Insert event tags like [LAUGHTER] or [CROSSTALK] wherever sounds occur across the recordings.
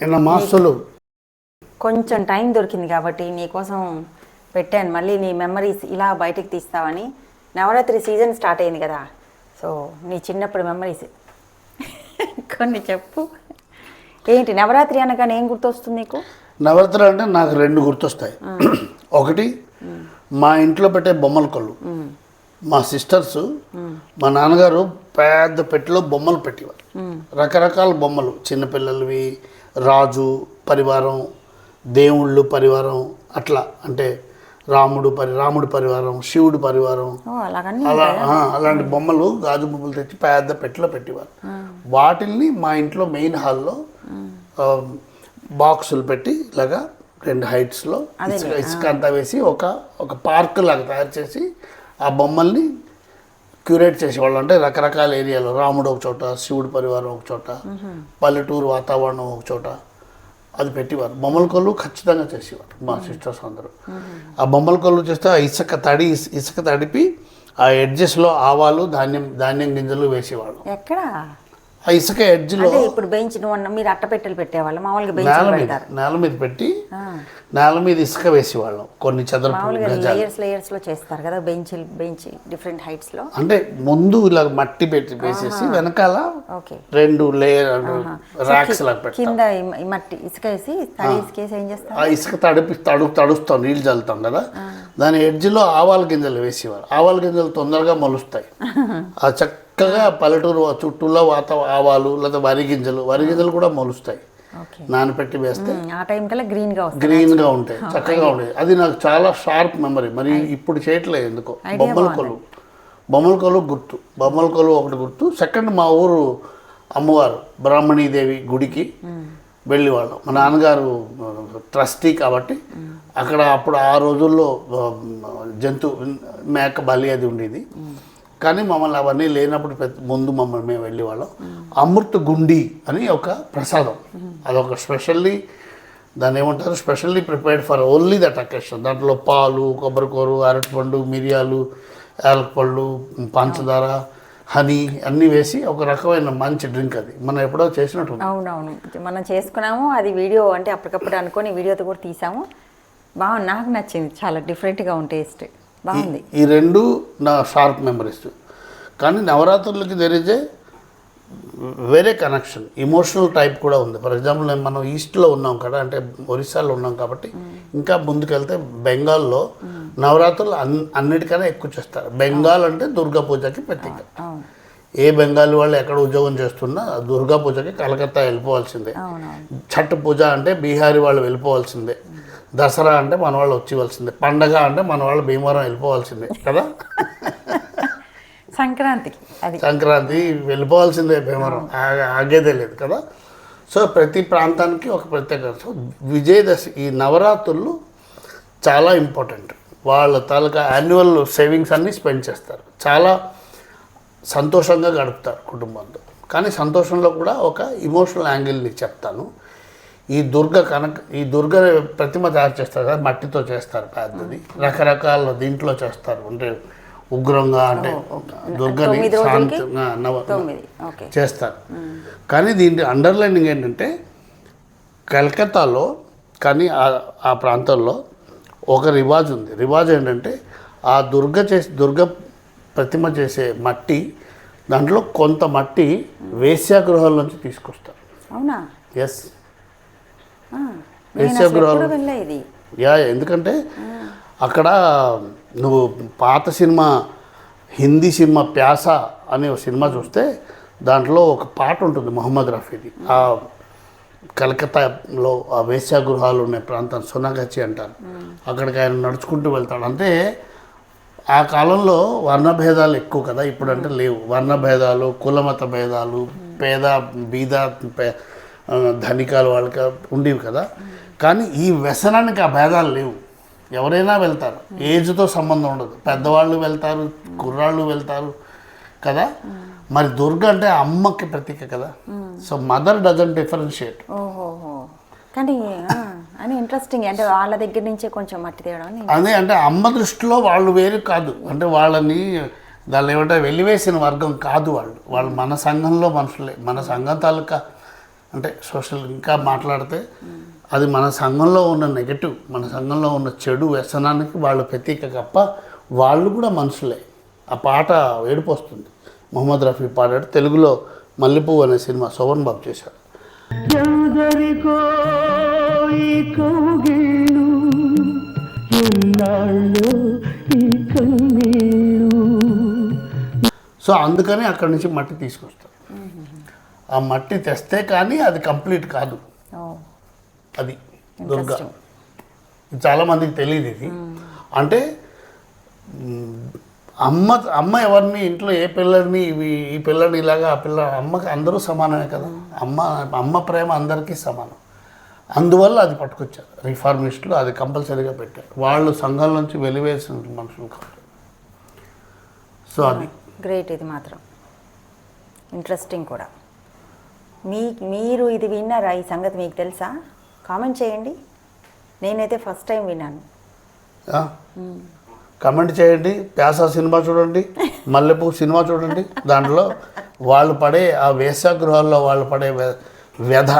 నిన్న మాస్టర్లు. కొంచెం టైం దొరికింది కాబట్టి నీకోసం పెట్టాను. మళ్ళీ నీ మెమరీస్ ఇలా బయటకు తీస్తావని నవరాత్రి సీజన్ స్టార్ట్ అయింది కదా. సో నీ చిన్నప్పుడు మెమరీస్. కొన్ని చెప్పు. ఏంటి నవరాత్రి అనగానే ఏం గుర్తొస్తుంది నీకు? నవరాత్రి అంటే నాకు రెండు గుర్తొస్తాయి. ఒకటి మా ఇంట్లో పెట్టే బొమ్మల కళ్ళు. మా సిస్టర్స్ మా నాన్నగారు పెద్ద పెట్టెలో బొమ్మలు పెట్టేవారు. రకరకాల బొమ్మలు చిన్నపిల్లలవి రాజు పరివారం దేవుళ్ళు పరివారం అట్లా అంటే రాముడు పరి రాముడు పరివారం శివుడు పరివారం. అలా అలాంటి బొమ్మలు గాజు బొమ్మలు తెచ్చి పెద్ద పెట్టెలో పెట్టేవారు. వాటిల్ని మా ఇంట్లో మెయిన్ హాల్లో బాక్సులు పెట్టి ఇలాగా రెండు హైట్స్లో ఇసుక ఇసుక అంతా వేసి ఒక ఒక పార్క్ లాగా తయారు చేసి ఆ బొమ్మల్ని క్యూరేట్ చేసేవాళ్ళు అంటే రకరకాల ఏరియాలో రాముడు ఒక చోట శివుడు పరివారం ఒక చోట పల్లెటూరు వాతావరణం ఒక చోట అది పెట్టేవారు. బొమ్మల కొలు ఖచ్చితంగా చేసేవారు మా సిస్టర్స్ అందరూ. ఆ బొమ్మల కొలు చేస్తే ఆ ఇసుక తడి ఇస్- ఇసుక తడిపి ఆ ఎడ్జెస్లో ఆవాలు ధాన్యం ధాన్యం గింజలు వేసేవాళ్ళు. ఎక్కడ? ఆ ఇసుక ఎడ్జ్లో ఇప్పుడు బెంచ్ మీరు అట్టపెట్టెలు పెట్టేవాళ్ళు మామూలుగా బెంచ్ నేల మీద నేల మీద పెట్టి. నేల మీద ఇసుక వేసేవాళ్ళం కొన్ని చదరపు లేయర్స్ లేయర్స్లో చేస్తారు కదా బెంచ్ బెంచ్ డిఫరెంట్ హైట్స్లో. అంటే ముందు ఇలా మట్టి పెట్టి వేసేసి వెనకాల ఓకే. రెండు లేయర్ ర్యాక్స్ లాగా పెడతాం. కింద మట్టి ఇసుక వేసి తడి ఇసుక వేసి ఏం చేస్తారు? ఆ ఇసుక తడిపి తడు తడుస్తాం నీళ్ళు చల్లుతాం కదా. దాని ఎడ్జ్లో ఆవాల గింజలు వేసేవారు. ఆవాల గింజలు తొందరగా మొలుస్తాయి. ఆ చక్కగా పల్లెటూరు చుట్టూలో వాత ఆవాలు లేదా వరి గింజలు. వరి గింజలు కూడా మొలుస్తాయి. నానపెట్టి వేస్తే ఆ టైం కల్లా గ్రీన్గా వస్తుంది గ్రీన్గా ఉంటాయి. చక్కగా ఉంటాయి. అది నాకు చాలా షార్ప్ మెమరీ మరి ఇప్పుడు చేయట్లేదు ఎందుకో? బొమ్మల కొలువు బొమ్మల కొలువు గుర్తు. బొమ్మల కొలువు ఒకటి గుర్తు. సెకండ్ మా ఊరు అమ్మవారు బ్రాహ్మణీదేవి గుడికి వెళ్ళేవాళ్ళం. మా నాన్నగారు ట్రస్టీ కాబట్టి అక్కడ అప్పుడు ఆ రోజుల్లో జంతు మేక బలి అది ఉండేది. కానీ మమ్మల్ని అవన్నీ లేనప్పుడు ముందు మమ్మల్ని మేము వెళ్ళేవాళ్ళం. అమృత గుండి అని ఒక ప్రసాదం. అదొక స్పెషల్లీ దాన్ని ఏమంటారు? Specially prepared for only that occasion దాంట్లో పాలు కొబ్బరికూరు అరటిపండు మిరియాలు యాలపళ్ళు పంచదార హనీ అన్నీ వేసి ఒక రకమైన మంచి డ్రింక్ అది. మనం ఎప్పుడో చేసినట్టు అవునవును. మనం చేసుకున్నాము అది వీడియో అంటే అప్పటికప్పుడు అనుకొని వీడియోతో కూడా తీసాము. బాగా నాకు నచ్చింది. చాలా డిఫరెంట్గా ఉంది టేస్ట్. బాగుంది. ఈ రెండు నా షార్ప్ మెమరీస్. కానీ నవరాత్రులకి తెరిచే వేరే కనెక్షన్ ఇమోషనల్ టైప్ కూడా ఉంది. ఫర్ ఎగ్జాంపుల్ మనం ఈస్ట్లో ఉన్నాం కదా అంటే ఒరిస్సాలో ఉన్నాం కాబట్టి ఇంకా ముందుకెళ్తే బెంగాల్లో నవరాత్రులు అన్ అన్నిటికన్నా ఎక్కువ చేస్తారు. బెంగాల్ అంటే దుర్గా పూజకి ప్రత్యేక ఏ బెంగాలీ వాళ్ళు ఎక్కడ ఉద్యోగం చేస్తున్నా దుర్గా పూజకి కలకత్తా వెళ్ళిపోవాల్సిందే. ఛట్ పూజ అంటే బీహారీ వాళ్ళు వెళ్ళిపోవాల్సిందే. దసరా అంటే మన వాళ్ళు వచ్చివలసిందే పండగ అంటే మన వాళ్ళు భీమవరం వెళ్ళిపోవాల్సిందే కదా? సంక్రాంతికి అది. సంక్రాంతి వెళ్ళిపోవాల్సిందే భీమవరం. ఆగేదే లేదు కదా? సో ప్రతి ప్రాంతానికి ఒక ప్రత్యేక సో విజయదశమి ఈ నవరాత్రులు చాలా ఇంపార్టెంట్. వాళ్ళ తాలూకా యాన్యువల్ సేవింగ్స్ అన్నీ స్పెండ్ చేస్తారు. చాలా సంతోషంగా గడుపుతారు కుటుంబంతో. కానీ సంతోషంలో కూడా ఒక ఇమోషనల్ యాంగిల్ నీకు చెప్తాను. ఈ దుర్గ కనక ఈ దుర్గ ప్రతిమ తయారు చేస్తారు కదా మట్టితో చేస్తారు పెద్దది. రకరకాల దీంట్లో చేస్తారు. అంటే ఉగ్రంగా అంటే దుర్గని శాంతి నవ చేస్తారు. కానీ దీని అండర్లైనింగ్ ఏంటంటే కలకత్తాలో కానీ ఆ- ప్రాంతంలో ఒక రివాజ్ ఉంది. రివాజ్ ఏంటంటే ఆ దుర్గ చేసే దుర్గ ప్రతిమ చేసే మట్టి దాంట్లో కొంత మట్టి వేశ్యాగృహాల నుంచి తీసుకొస్తారు. అవునా? ఎస్ యా ఎందుకంటే అక్కడ నువ్వు పాత సినిమా హిందీ సినిమా ప్యాస అనే ఒక సినిమా చూస్తే దాంట్లో ఒక పాట ఉంటుంది మొహమ్మద్ రఫీది. ఆ కలకత్తాలో ఆ వేశ్యాగృహాలు ఉన్న ప్రాంతం సోనాగచ్చి అంటారు. అక్కడికి ఆయన నడుచుకుంటూ వెళ్తాడు. అంటే ఆ కాలంలో వర్ణభేదాలు ఎక్కువ కదా ఇప్పుడు అంటే లేవు. వర్ణభేదాలు కులమత భేదాలు పేద బీద ధనికాలు వాళ్ళకి ఉండేవి కదా. కానీ ఈ వ్యసనానికి ఆ భేదాలు లేవు. ఎవరైనా వెళ్తారు. ఏజ్తో సంబంధం ఉండదు. పెద్దవాళ్ళు వెళ్తారు కుర్రాళ్ళు వెళ్తారు కదా? మరి దుర్గ అంటే అమ్మకి ప్రతీక కదా? సో మదర్ డజన్ డిఫరెన్షియేట్ కానీ అని ఇంట్రెస్టింగ్ అంటే వాళ్ళ దగ్గర నుంచే కొంచెం మట్టి తేయడం అదే అంటే అమ్మ దృష్టిలో వాళ్ళు వేరు కాదు. అంటే వాళ్ళని దాన్ని ఏమంటే వెలివేసిన వర్గం కాదు వాళ్ళు. వాళ్ళు మన సంఘంలో మనుషులే. మన సంఘం తాలూకా అంటే సోషల్ ఇంకా మాట్లాడితే అది మన సంఘంలో ఉన్న నెగటివ్ మన సంఘంలో ఉన్న చెడు వ్యసనానికి వాళ్ళు ప్రతీక తప్ప వాళ్ళు కూడా మనుషులే. ఆ పాట ఏడుపు వస్తుంది మొహమ్మద్ రఫీ పాడాడు. తెలుగులో మల్లెపువ్వు అనే సినిమా శోభన్ బాబు చేశాడు. సో అందుకని అక్కడి నుంచి మట్టి తీసుకొస్తారు. ఆ మట్టి తెస్తే కానీ అది కంప్లీట్ కాదు. అది దుర్గా. ఇంట్రెస్టింగ్ ఇది చాలా మందికి తెలియదు ఇది. అంటే మ్, అమ్మ అమ్మ ఎవరిని ఇంట్లో ఏ పిల్లల్ని ఇవి ఈ పిల్లని ఇలాగా ఆ పిల్ల అమ్మకి అందరూ సమానమే కదా. అమ్మ అమ్మ ప్రేమ అందరికీ సమానం. అందువల్ల అది పట్టుకొచ్చారు. రిఫార్మిస్టులు అది కంపల్సరీగా పెట్టారు. వాళ్ళు సంఘం నుంచి వెలివేసిన మనుషులు కాదు. సో అది. గ్రేట్ ఇది మాత్రం. ఇంట్రెస్టింగ్ కూడా. మీ మీరు ఇది విన్నారా? ఈ సంగతి మీకు తెలుసా? కామెంట్ చేయండి. నేనైతే ఫస్ట్ టైం విన్నాను? కమెంట్ చేయండి. ప్యాసా సినిమా చూడండి. మల్లెపూ సినిమా చూడండి. దాంట్లో వాళ్ళు పడే ఆ వేశ్యాగృహాల్లో వాళ్ళు పడే వ్య- వ్యధ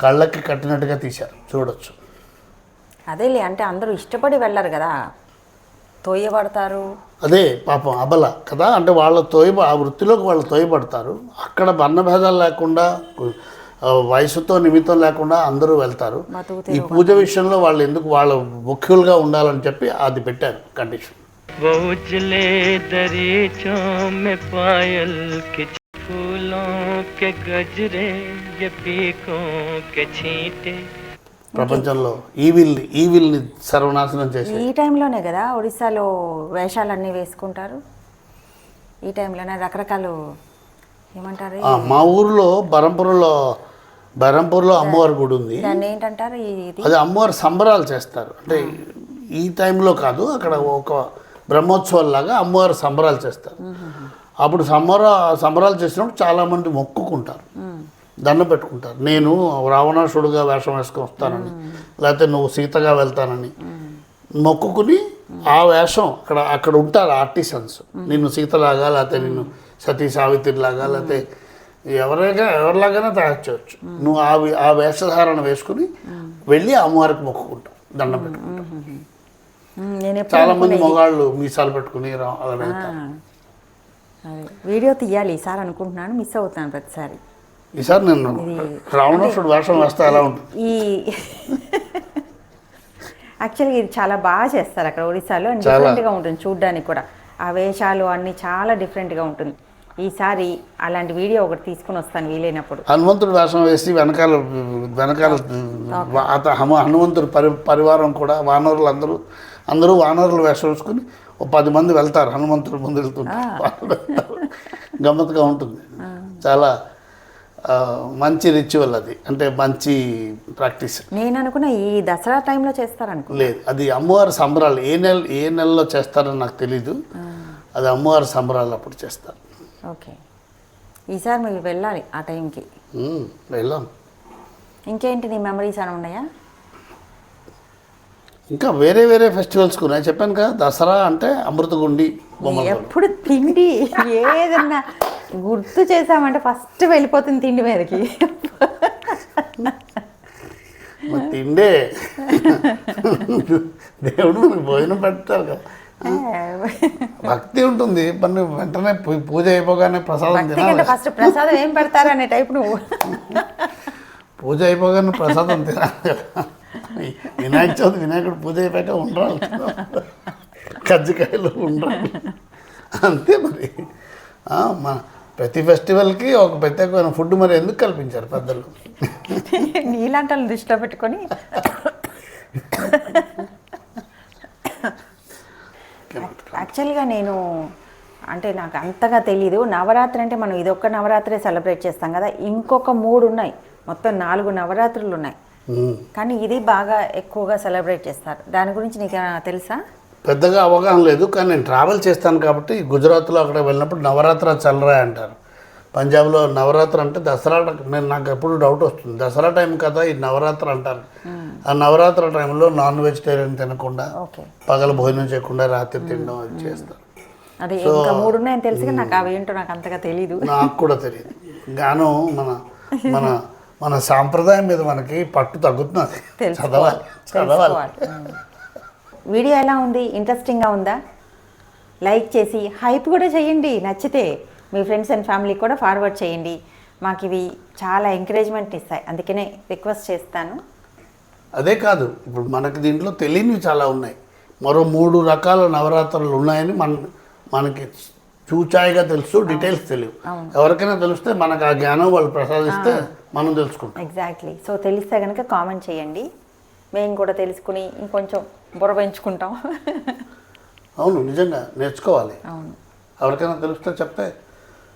కళ్ళకి కట్టినట్టుగా తీశారు. చూడొచ్చు. అదేలే అంటే అందరూ ఇష్టపడి వెళ్ళరు కదా. తోయబడతారు అదే పాపం అబల కదా. అంటే వాళ్ళ తోయ ఆ వృత్తిలోకి వాళ్ళు తోయబడతారు. అక్కడ వర్ణభేదాలు లేకుండా వయసుతో నిమిత్తం లేకుండా అందరూ వెళ్తారు. ఈ పూజ విషయంలో వాళ్ళు ఎందుకు వాళ్ళ ముఖ్యులుగా ఉండాలని చెప్పి అది పెట్టారు కండిషన్. గజరే ప్రపంచంలో ఈవిల్ ఈవిల్ని సర్వనాశనం చేసి ఈ టైంలోనే కదా ఒడిశాలో వేషాలన్నీ వేసుకుంటారు? ఈ టైంలోనే రకరకాలు ఏమంటారు? మా ఊరిలో బరంపురంలో బరంపూర్లో అమ్మవారి గుడి ఉంది. ఏంటంటారు? అది అమ్మవారి సంబరాలు చేస్తారు. అంటే ఈ టైంలో కాదు అక్కడ ఒక బ్రహ్మోత్సవం లాగా అమ్మవారి సంబరాలు చేస్తారు. అప్పుడు సంబర సంబరాలు చేసినప్పుడు చాలామంది మొక్కుకుంటారు. దండం పెట్టుకుంటారు. నేను రావణాసుడుగా వేషం వేసుకొని వస్తానని లేకపోతే నువ్వు సీతగా వెళ్తానని మొక్కుకుని ఆ వేషం అక్కడ అక్కడ ఉంటారు ఆర్టిసన్స్. నిన్ను సీతలాగా లేకపోతే నిన్ను సతీ సావిత్రిలాగా లేకపోతే ఎవరైనా ఎవరిలాగానే తయారు చేయొచ్చు నువ్వు ఆ ఆ వేషధారణ వేసుకుని వెళ్ళి అమ్మవారికి మొక్కుకుంటావు దండం పెట్టుకుంటావు. చాలా మంది మగాళ్ళు మీసాలు పెట్టుకుని అలా వెళ్తారు. వీడియో తీయాలి ఈసారి అనుకుంటున్నాను మిస్ అవుతాను ప్రతిసారి. ఈసారి నేను రావణాసుడు వేషం వేస్తే ఎలా ఉంటుంది? ఈ యాక్చువల్గా ఇది చాలా బాగా చేస్తారు అక్కడ ఒడిశాలో. డిఫరెంట్గా ఉంటుంది చూడ్డానికి కూడా. ఆ వేషాలు అన్నీ చాలా డిఫరెంట్గా ఉంటుంది. ఈసారి అలాంటి వీడియో ఒకటి తీసుకుని వస్తాను వీలైనప్పుడు. హనుమంతుడు వేషం వేసి వెనకాల వెనకాల హనుమంతుడు పరి పరివారం కూడా వానరులు అందరూ అందరూ వానరులు వేషం వేసుకుని ఒక పది మంది వెళ్తారు హనుమంతుడు ముందు వెళ్తుంటారు గమ్మత్తుగా ఉంటుంది. చాలా మంచి రిచువల్ అది. అంటే మంచి ప్రాక్టీస్ నేను అనుకున్న ఈ దసరా టైంలో చేస్తారనుకో. లేదు అది అమ్మవారి సంబరాలు. ఏ నెల ఏ నెలలో చేస్తారో నాకు తెలీదు. అది అమ్మవారి సంబరాలు అప్పుడు చేస్తారు. ఓకే. ఈసారి మీరు వెళ్ళాలి ఆ టైంకి. వెళ్ళాం. ఇంకేంటి నీ మెమరీస్ అని ఉన్నాయా? ఇంకా వేరే వేరే ఫెస్టివల్స్ ఉన్నాయి. చెప్పాను కదా దసరా అంటే అమృతగుండి ఎప్పుడు తిండి ఏదన్నా గుర్తు చేసామంటే ఫస్ట్ వెళ్ళిపోతుంది తిండి మీదకి. తిండే. దేవుడు భోజనం పెడతారు కదా. [LAUGHS] భక్తి ఉంటుంది పన్ను వెంటనే పూజ అయిపోగానే ప్రసాదం తినాలి. ఫస్ట్ ప్రసాదం ఏం పెడతారు అనే టైప్ నువ్వు. [LAUGHS] పూజ అయిపోగానే ప్రసాదం తినాలి. వినాయక చవితి వినాయకుడు పూజ అయిపోయాక ఉండాలి. కజ్జికాయలు ఉండాలి. అంతే మరి. ఆ, మన ప్రతి ఫెస్టివల్కి ఒక ప్రత్యేకమైన ఫుడ్ మరి ఎందుకు కల్పించారు పెద్దలు? నీలాంటి దృష్టిలో పెట్టుకొని [LAUGHS] యాక్చువల్గా నేను అంటే నాకు అంతగా తెలీదు. నవరాత్రి అంటే మనం ఇదొక్క నవరాత్రే సెలబ్రేట్ చేస్తాం కదా. ఇంకొక మూడు ఉన్నాయి మొత్తం నాలుగు నవరాత్రులు ఉన్నాయి. కానీ ఇది బాగా ఎక్కువగా సెలబ్రేట్ చేస్తారు. దాని గురించి నీకు తెలుసా? పెద్దగా అవగాహన లేదు. కానీ నేను ట్రావెల్ చేస్తాను కాబట్టి గుజరాత్లో అక్కడ వెళ్ళినప్పుడు నవరాత్ర చల్లరా అంటారు పంజాబ్లో నవరాత్రి అంటే దసరా నేను నాకు ఎప్పుడు డౌట్ వస్తుంది. దసరా టైం కదా ఈ నవరాత్రి అంటారు. ఆ నవరాత్రి టైంలో నాన్ వెజిటేరియన్ తినకుండా పగల భోజనం చేయకుండా రాత్రి తినడం అది చేస్తారు. అది ఇంకా మూడు తెలుసు నాకు అవి ఏంటో నాకు అంతగా తెలీదు. నాకు కూడా తెలియదు గాను మన మన మన సాంప్రదాయం మీద మనకి పట్టు తగ్గుతున్నది. చదవాలి చదవాలి. వీడియో ఎలా ఉంది? ఇంట్రెస్టింగ్గా ఉందా? లైక్ చేసి హైప్ కూడా చేయండి. నచ్చితే మీ ఫ్రెండ్స్ అండ్ ఫ్యామిలీకి కూడా ఫార్వర్డ్ చేయండి. మాకు ఇవి చాలా ఎంకరేజ్మెంట్ ఇస్తాయి. అందుకనే రిక్వెస్ట్ చేస్తాను. అదే కాదు ఇప్పుడు మనకి దీంట్లో తెలియనివి చాలా ఉన్నాయి. మరో మూడు రకాల నవరాత్రులు ఉన్నాయని మన మనకి చూచాయిగా తెలుసు డీటెయిల్స్ తెలియవు. ఎవరికైనా తెలిస్తే మనకు ఆ జ్ఞానం వాళ్ళు ప్రసాదిస్తే మనం తెలుసుకుంటాం. ఎగ్జాక్ట్లీ సో తెలిస్తే కనుక కామెంట్ చేయండి. మేము కూడా తెలుసుకుని ఇంకొంచెం బుర్ర పెంచుకుంటాం. అవును నిజంగా నేర్చుకోవాలి. అవును. ఎవరికైనా తెలిస్తే చెప్తే